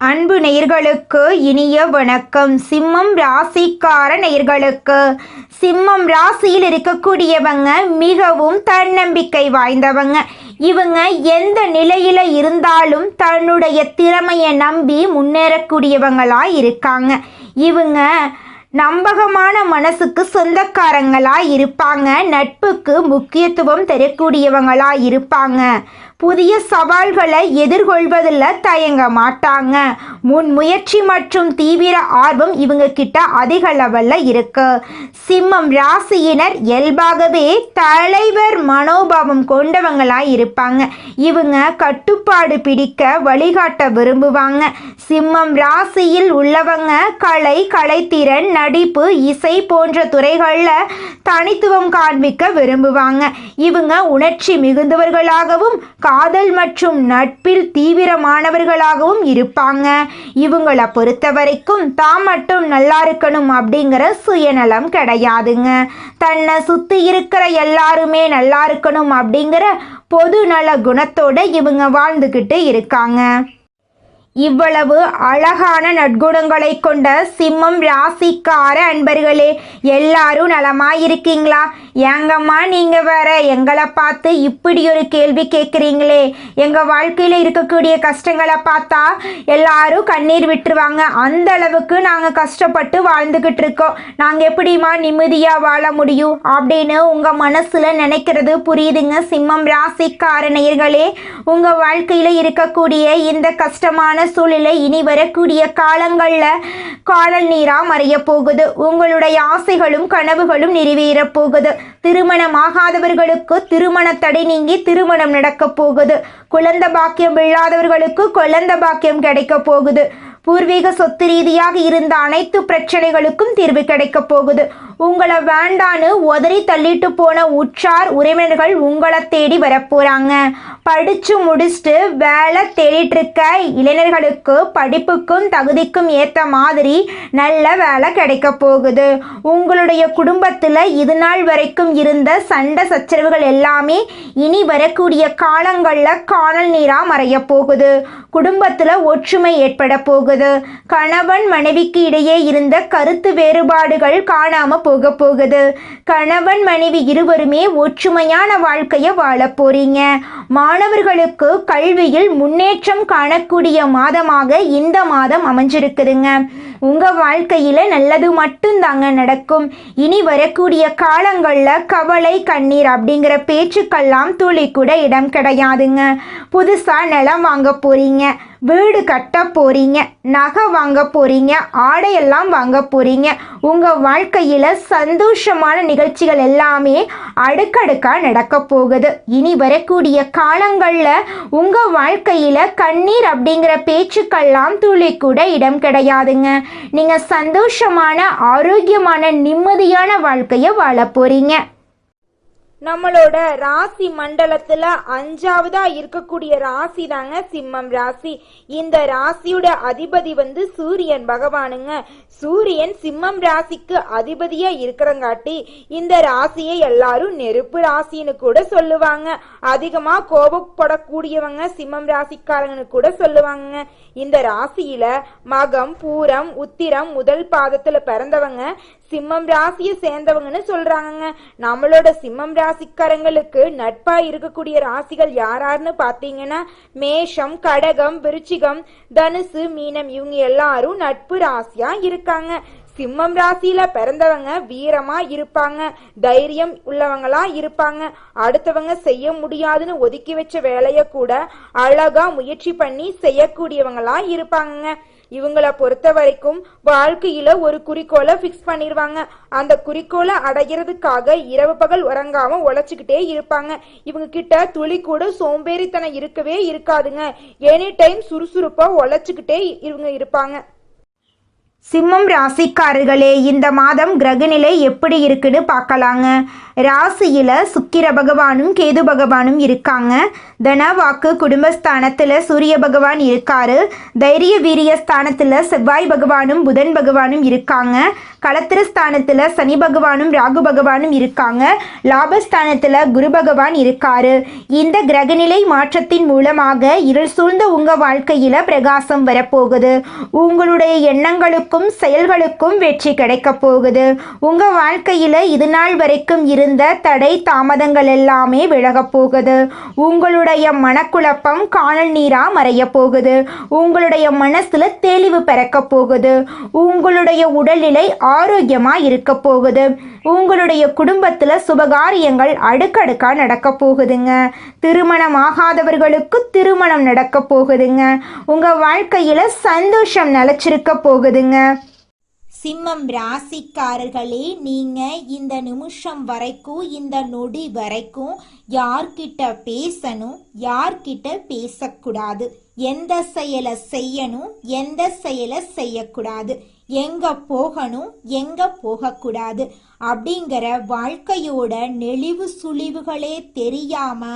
அன்பு நேயர்களுக்கு இனிய வணக்கம். சிம்மம் ராசிக்கார நேயர்களுக்கு சிம்மம் ராசியில் இருக்கக்கூடியவங்க மிகவும் தன்னம்பிக்கை வாய்ந்தவங்க. இவங்க எந்த நிலையில இருந்தாலும் தன்னுடைய திறமையை நம்பி முன்னேறக்கூடியவங்களா இருக்காங்க. இவங்க நம்பகமான மனசுக்கு சொந்தக்காரங்களா இருப்பாங்க. நட்புக்கு முக்கியத்துவம் தரக்கூடியவங்களா இருப்பாங்க. புதிய சவால்களை எதிர்கொள்வதில் தயங்க மாட்டாங்க. முன் முயற்சி மற்றும் தீவிர ஆர்வம் இவங்க கிட்ட அதிக லெவலில் இருக்கு. சிம்மம் ராசியினர் இயல்பாகவே தலைவர் மனோபாவம் கொண்டவங்களாக இருப்பாங்க. இவங்க கட்டுப்பாடு பிடிக்க வழிகாட்ட விரும்புவாங்க. சிம்மம் ராசியில் உள்ளவங்க கலை கலைத்திறன் நடிப்பு இசை போன்ற துறைகளில் தனித்துவம் காண்பிக்க விரும்புவாங்க. இவங்க உணர்ச்சி மிகுந்தவர்களாகவும் காதல் மற்றும் நட்பில் தீவிரமானவர்களாகவும் இருப்பாங்க. இவங்கள பொறுத்த வரைக்கும் தான் மட்டும் நல்லா இருக்கணும் அப்படிங்கிற சுயநலம் கிடையாதுங்க. தன்னை சுற்றி இருக்கிற எல்லாருமே நல்லா இருக்கணும் அப்படிங்கிற பொது நல குணத்தோட இவங்க வாழ்ந்துக்கிட்டு இருக்காங்க. இவ்வளவு அழகான நற்குணங்களை கொண்ட சிம்மம் ராசிக்கார அன்பர்களே எல்லாரும் நலமாயிருக்கீங்களா? ஏங்கம்மா நீங்க வேற எங்களை பார்த்து இப்படி ஒரு கேள்வி கேட்குறீங்களே. எங்க வாழ்க்கையில இருக்கக்கூடிய கஷ்டங்களை பார்த்தா எல்லாரும் கண்ணீர் விட்டுருவாங்க. அந்த அளவுக்கு நாங்க கஷ்டப்பட்டு வாழ்ந்துகிட்டு இருக்கோம். நாங்க எப்படிம்மா நிம்மதியா வாழ முடியும் அப்படின்னு உங்க மனசுல நினைக்கிறது புரியுதுங்க சிம்மம் ராசிக்கார நேயர்களே. உங்க வாழ்க்கையில இருக்கக்கூடிய இந்த கஷ்டமான சூழ்நிலை இனி வரக்கூடிய காலங்களில் காலல் நீரா மறைய போகுது. உங்களுடைய ஆசைகளும் கனவுகளும் நிறைவேற போகுது. திருமணமாகாதவர்களுக்கு திருமண தடை நீங்கி திருமணம் நடக்க போகுது. குழந்த பாக்கியம் இல்லாதவர்களுக்கு குழந்த பாக்கியம் கிடைக்க போகுது. பூர்வீக சொத்து ரீதியாக இருந்த அனைத்து பிரச்சனைகளுக்கும் தீர்வு கிடைக்க போகுது. உங்களை வேண்டான்னு உதறி தள்ளிட்டு போன உற்றார் உறவினர்கள் உங்களை தேடி வரப்போறாங்க படிச்சு முடிச்சுட்டு வேலை தேடிட்டு இருக்க இளைஞர்களுக்கு படிப்புக்கும் தகுதிக்கும் ஏற்ற மாதிரி நல்ல வேலை கிடைக்க போகுது. உங்களுடைய குடும்பத்தில் இது நாள் வரைக்கும் இருந்த சண்டை சச்சரவுகள் எல்லாமே இனி வரக்கூடிய காலங்களில் காணல் நீராக மறைய போகுது. குடும்பத்தில் ஒற்றுமை ஏற்பட போகுது. கணவன் மனைவிக்கு இடையே இருந்த கருத்து வேறுபாடுகள் காணாம போக போகுது. கணவன் மனைவி இருவருமே ஒற்றுமையான வாழ்க்கையை வாழ போறீங்க. மாணவர்களுக்கு கல்வியில் முன்னேற்றம் காணக்கூடிய மாதமாக இந்த மாதம் அமைஞ்சிருக்குதுங்க. உங்கள் வாழ்க்கையில் நல்லது மட்டும்தாங்க நடக்கும். இனி வரக்கூடிய காலங்களில் கவலை கண்ணீர் அப்படிங்கிற பேச்சுக்கெல்லாம் துளி கூட இடம் கிடையாதுங்க. புதுசாக நிலம் வாங்க போகிறீங்க வீடு கட்ட போறீங்க நகை வாங்க போறீங்க ஆடையெல்லாம் வாங்க போறீங்க உங்க வாழ்க்கையில சந்தோஷமான நிகழ்ச்சிகள் எல்லாமே அடுக்கடுக்கா நடக்க போகுது. இனி வரக்கூடிய காலங்கள்ல உங்க வாழ்க்கையில கண்ணீர் அப்படிங்கிற பேச்சுக்கெல்லாம் துளி கூட இடம் கிடையாதுங்க. நீங்க சந்தோஷமான ஆரோக்கியமான நிம்மதியான வாழ்க்கையை வாழ போறீங்க. நம்மளோட ராசி மண்டலத்துல அஞ்சாவதா இருக்கக்கூடிய ராசி தாங்க சிம்மம் ராசி. இந்த ராசியோட அதிபதி வந்து சூரியன் பகவானுங்க. சூரியன் சிம்மம் ராசிக்கு அதிபதியா இருக்கிறங்காட்டி இந்த ராசியை எல்லாரும் நெருப்பு ராசின்னு கூட சொல்லுவாங்க. அதிகமா கோபப்படக்கூடியவங்க சிம்மம் ராசிக்காரங்கன்னு கூட சொல்லுவாங்க இந்த ராசியில மகம் பூரம் உத்திரம் முதல் பாதத்துல பிறந்தவங்க சிம்மம் ராசியை சேர்ந்தவங்கன்னு சொல்றாங்கங்க. நம்மளோட சிம்மம் ராசிக்காரங்களுக்கு நட்பா இருக்கக்கூடிய ராசிகள் யாராருன்னு பாத்தீங்கன்னா மேஷம் கடகம் விருச்சிகம் தனுசு மீனம் இவங்க எல்லாரும் நட்பு ராசியா இருக்காங்க. சிம்மம் ராசியில பிறந்தவங்க வீரமா இருப்பாங்க. தைரியம் உள்ளவங்களா இருப்பாங்க. அடுத்தவங்க செய்ய முடியாதுன்னு ஒதுக்கி வச்ச வேலைய கூட அழகா முயற்சி பண்ணி செய்யக்கூடியவங்களா இருப்பாங்க இவங்கள பொறுத்த வரைக்கும் வாழ்க்கையில ஒரு குறிக்கோளை ஃபிக்ஸ் பண்ணிடுவாங்க அந்த குறிக்கோளை அடைகிறதுக்காக இரவு பகல் உறங்காம உழைச்சிக்கிட்டே இருப்பாங்க. இவங்க கிட்ட துளி கூட சோம்பேறித்தனம் இருக்கவே இருக்காதுங்க. எனி டைம் சுறுசுறுப்பா உழைச்சிக்கிட்டே இவங்க இருப்பாங்க. சிம்மம் ராசிக்காரர்களே இந்த மாதம் கிரகநிலை எப்படி இருக்குன்னு பார்க்கலாங்க. ராசியில் சுக்கிர பகவானும் கேது பகவானும் இருக்காங்க. தனவாக்கு குடும்பஸ்தானத்தில் சூரிய பகவான் இருக்காரு. தைரிய வீரிய ஸ்தானத்தில் செவ்வாய் பகவானும் புதன் பகவானும் இருக்காங்க. களத்திர ஸ்தானத்தில் சனி பகவானும் ராகு பகவானும் இருக்காங்க. லாபஸ்தானத்தில் குரு பகவான் இருக்காரு. இந்த கிரகநிலை மாற்றத்தின் மூலமாக இருள் சூழ்ந்த உங்கள் வாழ்க்கையில் பிரகாசம் வரப்போகுது. உங்களுடைய எண்ணங்களுக்கும் செயல்களுக்கும் வெற்றி கிடைக்கப் போகுது. உங்கள் வாழ்க்கையில் இது நாள் வரைக்கும் இருந்த தடை தாமதங்கள் எல்லாமே விலகப் போகுது. உங்களுடைய மனக்குழப்பம் காணல் நீரா மறைய போகுது. உங்களுடைய மனசுல தெளிவு பிறக்க போகுது. உங்களுடைய உடல்நிலை ஆரோக்கியமா இருக்க போகுது. உங்களுடைய குடும்பத்துல சுபகாரியங்கள் அடுக்கடுக்கா நடக்க போகுதுங்க. திருமணம் ஆகாதவர்களுக்கு திருமணம் நடக்க போகுதுங்க. உங்க வாழ்க்கையில சந்தோஷம் நிலச்சிருக்க போகுதுங்க. சிம்மம் ராசிக்காரர்களே நீங்க இந்த நிமிஷம் வரைக்கும் இந்த நொடி வரைக்கும் யார்கிட்ட பேசணும் யார்கிட்ட பேசக்கூடாது? எந்த செயலை செய்யணும் எந்த செயலை செய்யக்கூடாது? எங்க போகணும் எங்க போகக்கூடாது அப்படிங்கிற வாழ்க்கையோட நெளிவு சுழிவுகளே தெரியாம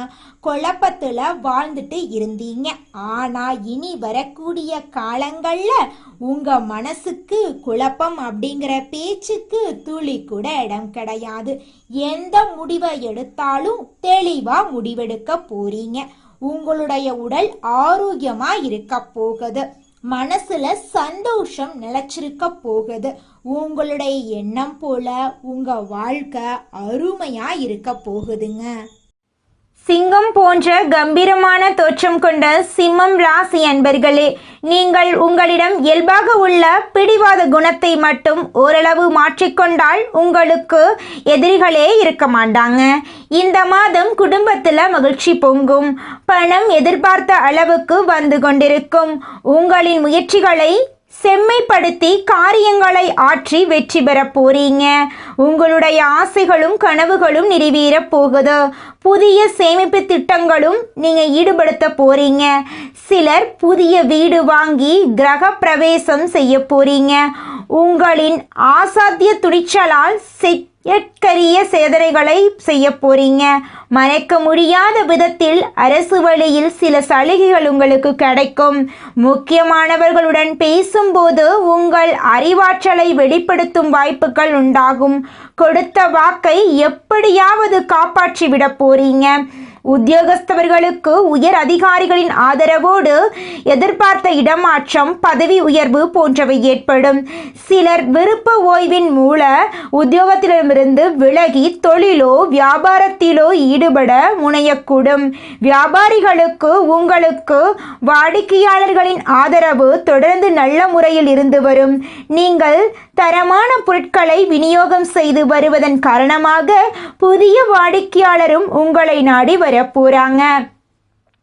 குழப்பத்துல வாழ்ந்துட்டு இருந்தீங்க. ஆனா இனி வரக்கூடிய காலங்கள்ல உங்க மனசுக்கு குழப்பம் அப்படிங்கிற பேச்சுக்கு துளி கூட இடம் கிடையாது. எந்த முடிவை எடுத்தாலும் தெளிவா முடிவெடுக்க போறீங்க. உங்களுடைய உடல் ஆரோக்கியமா இருக்க போகுது. மனசுல சந்தோஷம் நிலைச்சிருக்க போகுது. உங்களுடைய எண்ணம் போல உங்க வாழ்க்கை அருமையா இருக்க போகுதுங்க. சிங்கம் போன்ற கம்பீரமான தோற்றம் கொண்ட சிம்மம் ராசி அன்பர்களே நீங்கள் உங்களிடம் இயல்பாக உள்ள பிடிவாத குணத்தை மட்டும் ஓரளவு மாற்றிக்கொண்டால் உங்களுக்கு எதிரிகளே இருக்க மாட்டாங்க. இந்த மாதம் குடும்பத்தில் மகிழ்ச்சி பொங்கும். பணம் எதிர்பார்த்த அளவுக்கு வந்து கொண்டிருக்கும். உங்களின் முயற்சிகளை செம்மைப்படுத்தி காரியங்களை ஆற்றி வெற்றி பெற போறீங்க. உங்களுடைய ஆசைகளும் கனவுகளும் நிறைவேற போகுது. புதிய சேமிப்பு திட்டங்களும் நீங்க ஈடுபடுத்த போறீங்க. சிலர் புதிய வீடு வாங்கி கிரக பிரவேசம் செய்ய போறீங்க. உங்களின் ஆசாத்திய துணிச்சலால் எட்கரிய சேதனைகளை செய்ய போறீங்க. மறைக்க முடியாத விதத்தில் அரசு வழியில் சில சலுகைகள் உங்களுக்கு கிடைக்கும். முக்கியமானவர்களுடன் பேசும்போது உங்கள் அறிவாற்றலை வெளிப்படுத்தும் வாய்ப்புகள் உண்டாகும். கொடுத்த வாக்கை எப்படியாவது காப்பாற்றி விட போறீங்க. உத்தியோகஸ்தவர்களுக்கு உயர் அதிகாரிகளின் ஆதரவோடு எதிர்பார்த்த இடமாற்றம் பதவி உயர்வு போன்றவை ஏற்படும். சிலர் விருப்ப ஓய்வின் மூல உத்தியோகத்திடமிருந்து விலகி தொழிலோ வியாபாரத்திலோ ஈடுபட முனையக்கூடும். வியாபாரிகளுக்கு உங்களுக்கு வாடிக்கையாளர்களின் ஆதரவு தொடர்ந்து நல்ல முறையில் இருந்து வரும். நீங்கள் தரமான பொருட்களை விநியோகம் செய்து வருவதன் காரணமாக புதிய வாடிக்கையாளரும் உங்களை நாடி வர போகிறாங்க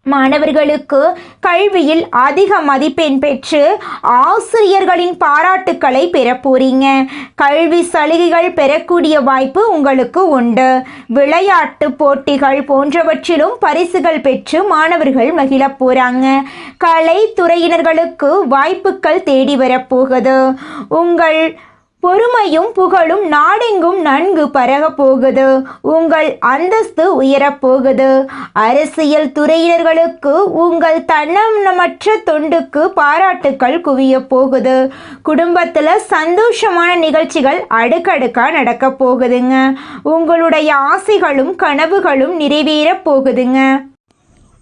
மாணவர்களுக்கு கல்வியில் அதிக மதிப்பெண் பெற்று ஆசிரியர்களின் பாராட்டுக்களை பெற போறீங்க. கல்வி சலுகைகள் பெறக்கூடிய வாய்ப்பு உங்களுக்கு உண்டு. விளையாட்டு போட்டிகள் போன்றவற்றிலும் பரிசுகள் பெற்று மாணவர்கள் மகிழ போறாங்க. கலைத்துறையினர்களுக்கு வாய்ப்புகள் தேடி வரப்போகுது உங்கள் பொறுமையும் புகழும் நாடெங்கும் நன்கு பரகப் போகுது. உங்கள் அந்தஸ்து உயரப் போகுது. அரசியல் துறையினர்களுக்கு உங்கள் தன்னமற்ற தொண்டுக்கு பாராட்டுக்கள் குவிய போகுது. குடும்பத்தில் சந்தோஷமான நிகழ்ச்சிகள் அடுக்கடுக்காக நடக்க போகுதுங்க. உங்களுடைய ஆசைகளும் கனவுகளும் நிறைவேறப் போகுதுங்க.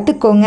கத்துக்கோங்க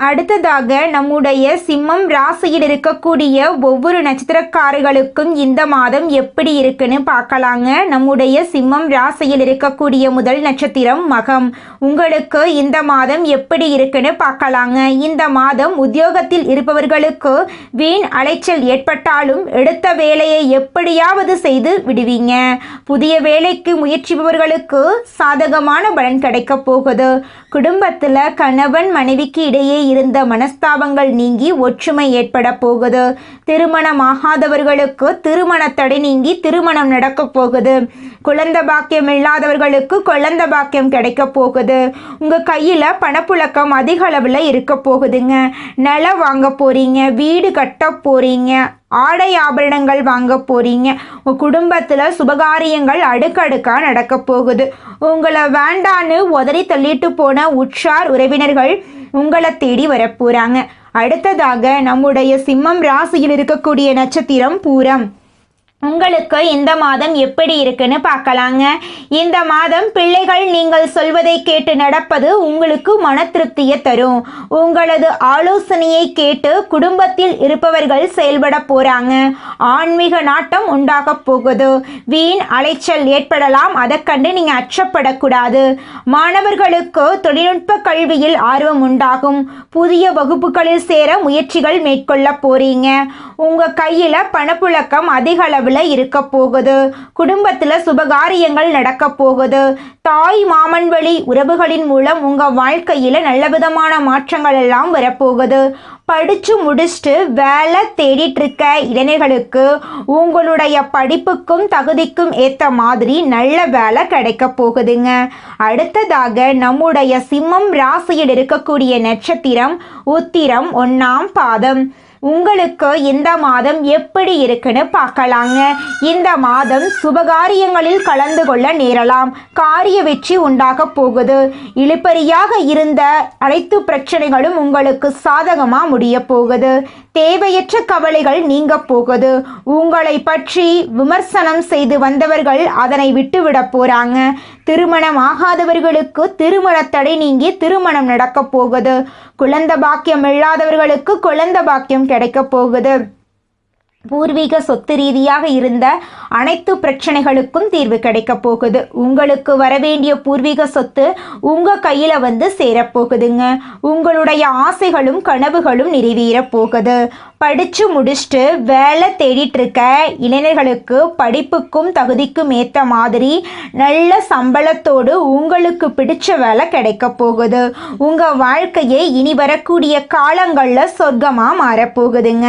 அடுத்ததாக நம்முடைய சிம்மம் ராசியில் இருக்கக்கூடிய ஒவ்வொரு நட்சத்திரக்காரர்களுக்கும் இந்த மாதம் எப்படி இருக்குன்னு பார்க்கலாங்க. நம்முடைய சிம்மம் ராசியில் இருக்கக்கூடிய முதல் நட்சத்திரம் மகம். உங்களுக்கு இந்த மாதம் எப்படி இருக்குன்னு பார்க்கலாங்க. இந்த மாதம் உத்தியோகத்தில் இருப்பவர்களுக்கு வீண் அலைச்சல் ஏற்பட்டாலும் எடுத்த வேலையை எப்படியாவது செய்து விடுவீங்க. புதிய வேலைக்கு முயற்சிப்பவர்களுக்கு சாதகமான பலன் கிடைக்கப் போகுது. குடும்பத்தில் கணவன் மனைவிக்கு இடையே இருந்த மனஸ்தாபங்கள் நீங்கி ஒற்றுமை ஏற்பட போகுது. திருமணமாகாதவர்களுக்கு திருமண தடை நீங்கி திருமணம் நடக்க போகுது. குழந்தை பாக்கியம் இல்லாதவர்களுக்கு குழந்த பாக்கியம் கிடைக்க போகுது. உங்க கையில பணப்புழக்கம் அதிக அளவில் இருக்க போகுதுங்க. நிலம் வாங்க போறீங்க வீடு கட்ட போறீங்க. ஆடை ஆபரணங்கள் வாங்க போறீங்க. உங்க குடும்பத்துல சுபகாரியங்கள் அடுக்கடுக்கா நடக்க போகுது. உங்களை வேண்டான்னு உதறி தள்ளிட்டு போன உற்றார் உறவினர்கள் உங்களை தேடி வரப்போறாங்க அடுத்ததாக நம்முடைய சிம்மம் ராசியில் இருக்கக்கூடிய நட்சத்திரம் பூரம். உங்களுக்கு இந்த மாதம் எப்படி இருக்குன்னு பார்க்கலாங்க. இந்த மாதம் பிள்ளைகள் நீங்கள் சொல்வதை கேட்டு நடப்பது உங்களுக்கு மன திருப்தியை தரும். உங்களது ஆலோசனையை கேட்டு குடும்பத்தில் இருப்பவர்கள் செயல்பட போறாங்க. ஆன்மீக நாட்டம் உண்டாக போகுது. வீண் அலைச்சல் ஏற்படலாம். அதை கண்டு நீங்க அச்சப்படக்கூடாது. மாணவர்களுக்கு தொழில்நுட்ப கல்வியில் ஆர்வம் உண்டாகும். புதிய வகுப்புகளில் சேர முயற்சிகள் மேற்கொள்ள போறீங்க. உங்க கையில பணப்புழக்கம் அதிக அளவில் இருக்க போகுது. குடும்பத்துல சுபகாரியங்கள் நடக்க போகுது. தாய் மாமன் வழி உறவுகளின் மூலம் உங்க வாழ்க்கையில நல்ல விதமான மாற்றங்கள் எல்லாம் வரப்போகுது. படிச்சு முடிச்சுட்டு வேலை தேடிட்டு இருக்க இளைஞர்களுக்கு உங்களுடைய படிப்புக்கும் தகுதிக்கும் ஏத்த மாதிரி நல்ல வேலை கிடைக்க போகுதுங்க. அடுத்ததாக நம்முடைய சிம்மம் ராசியில் இருக்கக்கூடிய நட்சத்திரம் உத்திரம் ஒன்னாம் பாதம். உங்களுக்கு இந்த மாதம் எப்படி இருக்குன்னு பார்க்கலாங்க. இந்த மாதம் சுபகாரியங்களில் கலந்து கொள்ள நேரலாம். காரிய வெற்றி உண்டாக போகுது. இழுப்பறியாக இருந்த அனைத்து பிரச்சனைகளும் உங்களுக்கு சாதகமாக முடிய போகுது. தேவையற்ற கவலைகள் நீங்க போகுது. உங்களை பற்றி விமர்சனம் செய்து வந்தவர்கள் அதனை விட்டுவிட போறாங்க. திருமணம் ஆகாதவர்களுக்கு திருமண தடை நீங்கி திருமணம் நடக்க போகுது. குழந்தை பாக்கியம் இல்லாதவர்களுக்கு குழந்த பாக்கியம் கிடைக்க போகுது. பூர்வீக சொத்து ரீதியாக இருந்த அனைத்து பிரச்சனைகளுக்கும் தீர்வு கிடைக்க போகுது. உங்களுக்கு வரவேண்டிய பூர்வீக சொத்து உங்க கையில வந்து சேரப்போகுதுங்க உங்களுடைய ஆசைகளும் கனவுகளும் நிறைவேற போகுது. படிச்சு முடிச்சுட்டு வேலை தேடிட்டு இருக்க இளைஞர்களுக்கு படிப்புக்கும் தகுதிக்கும் ஏற்ற மாதிரி நல்ல சம்பளத்தோடு உங்களுக்கு பிடிச்ச வேலை கிடைக்க போகுது. உங்க வாழ்க்கையை இனி வரக்கூடிய காலங்களில் சொர்க்கமாக மாறப்போகுதுங்க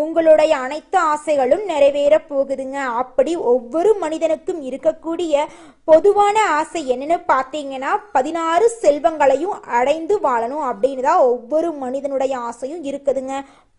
உங்களுடைய அனைத்து ஆசைகளும் நிறைவேற போகுதுங்க. அப்படி ஒவ்வொரு மனிதனுக்கும் இருக்கக்கூடிய பொதுவான ஆசை என்னன்னு பார்த்தீங்கன்னா பதினாறு செல்வங்களையும் அடைந்து வாழணும் அப்படின்னு தான் ஒவ்வொரு மனிதனுடைய ஆசையும் இருக்குதுங்க.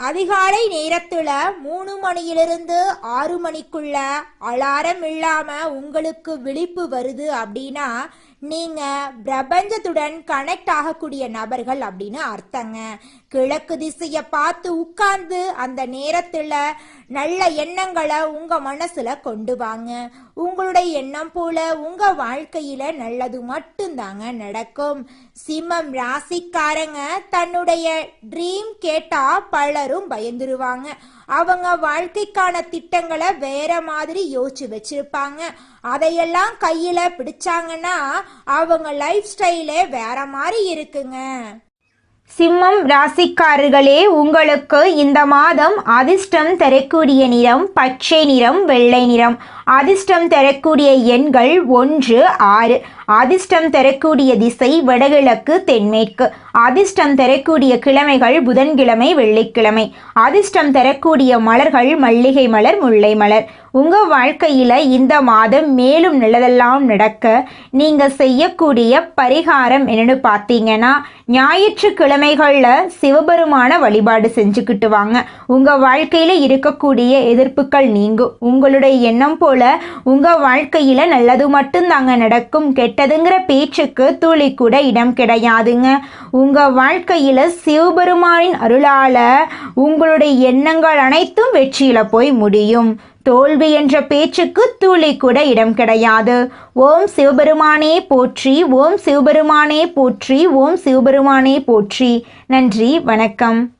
அதிகாலை நேரத்துல மூணு மணியிலிருந்து ஆறு மணிக்குள்ள அலாரம் இல்லாம உங்களுக்கு விழிப்பு வருது அப்படின்னா நீங்க பிரபஞ்சத்துடன் கனெக்ட் ஆகக்கூடிய நபர்கள் அப்படின்னு அர்த்தங்க. கிழக்கு திசைய பார்த்து உட்கார்ந்து அந்த நேரத்துல நல்ல எண்ணங்களை உங்க மனசுல கொண்டு வாங்க. உங்களுடைய எண்ணம் போல உங்க வாழ்க்கையில நல்லது மட்டும்தாங்க நடக்கும். சிம்மம் ராசிக்காரங்க தன்னுடைய ட்ரீம் கேட்டா பலரும் பயந்துருவாங்க. அவங்க வாழ்க்கைக்கான திட்டங்களை வேற மாதிரி யோசிச்சு வச்சிருப்பாங்க. அதையெல்லாம் கையில பிடிச்சாங்கன்னா அவங்க லைஃப் ஸ்டைலே வேற மாதிரி இருக்குங்க. சிம்மம் ராசிக்காரர்களே உங்களுக்கு இந்த மாதம் அதிர்ஷ்டம் தரக்கூடிய நிறம் பச்சை நிறம் வெள்ளை நிறம். அதிர்ஷ்டம் தரக்கூடிய எண்கள் ஒன்று ஆறு. அதிர்ஷ்டம் தரக்கூடிய திசை வடகிழக்கு தென்மேற்கு. அதிர்ஷ்டம் தரக்கூடிய கிழமைகள் புதன்கிழமை வெள்ளிக்கிழமை. அதிர்ஷ்டம் தரக்கூடிய மலர்கள் மல்லிகை மலர் முல்லை மலர். உங்கள் வாழ்க்கையில் இந்த மாதம் மேலும் நல்லதெல்லாம் நடக்க நீங்கள் செய்யக்கூடிய பரிகாரம் என்னென்னு பார்த்தீங்கன்னா ஞாயிற்றுக்கிழமைகளில் சிவபெருமான வழிபாடு செஞ்சுக்கிட்டு வாங்க. உங்கள் வாழ்க்கையில் இருக்கக்கூடிய எதிர்ப்புகள் நீங்கும். உங்களுடைய எண்ணம் போல் உங்கள் வாழ்க்கையில் நல்லது மட்டும்தாங்க நடக்கும். கெட்டதுங்கிற பேச்சுக்கு துளி கூட இடம் கிடையாதுங்க. உங்கள் வாழ்க்கையில் சிவபெருமானின் அருளால் உங்களுடைய எண்ணங்கள் அனைத்தும் வெற்றியில் போய் முடியும். தோல்வி என்ற பேச்சுக்கு துளி கூட இடம் கிடையாது. ஓம் சிவபெருமானே போற்றி ஓம் சிவபெருமானே போற்றி ஓம் சிவபெருமானே போற்றி. நன்றி வணக்கம்.